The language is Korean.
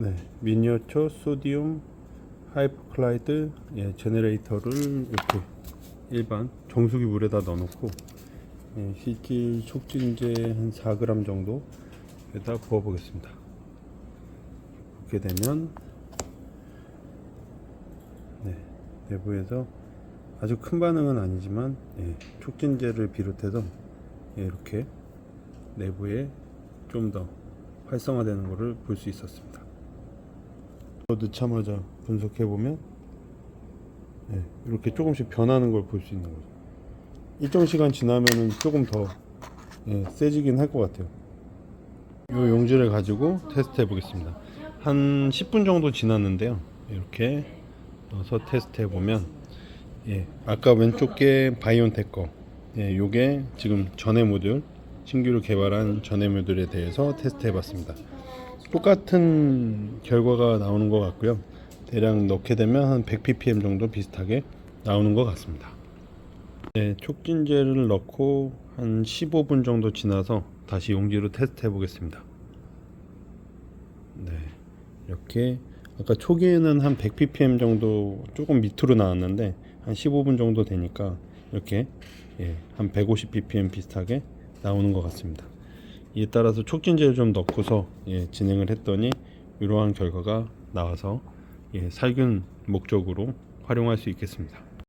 네, 미니어처 소디움 하이퍼클라이드 예, 제네레이터를 이렇게 일반 정수기 물에다 넣어놓고 예, 실질 촉진제 한 4g 정도 에다 부어 보겠습니다. 이렇게 되면 네, 내부에서 아주 큰 반응은 아니지만 예, 촉진제를 비롯해서 예, 이렇게 내부에 좀 더 활성화되는 것을 볼 수 있었습니다. 넣자마자 분석해 보면 네, 이렇게 조금씩 변하는 걸 볼 수 있는 거죠. 일정 시간 지나면은 조금 더 예, 세지긴 할 것 같아요. 이 용지를 가지고 테스트 해 보겠습니다. 한 10분 정도 지났는데요. 이렇게 넣어서 테스트 해 보면 예, 아까 왼쪽 게 바이온텍 거, 예, 요게 지금 전해 모듈 신규로 개발한 전해 모듈에 대해서 테스트 해봤습니다. 똑같은 결과가 나오는 것 같고요. 대략 넣게 되면 한 100ppm 정도 비슷하게 나오는 것 같습니다. 네, 촉진제를 넣고 한 15분 정도 지나서 다시 용지로 테스트 해 보겠습니다. 네, 이렇게 아까 초기에는 한 100ppm 정도 조금 밑으로 나왔는데 한 15분 정도 되니까 이렇게 예, 한 150ppm 비슷하게 나오는 것 같습니다. 이에 따라서 촉진제를 좀 넣고서 예, 진행을 했더니 이러한 결과가 나와서 예, 살균 목적으로 활용할 수 있겠습니다.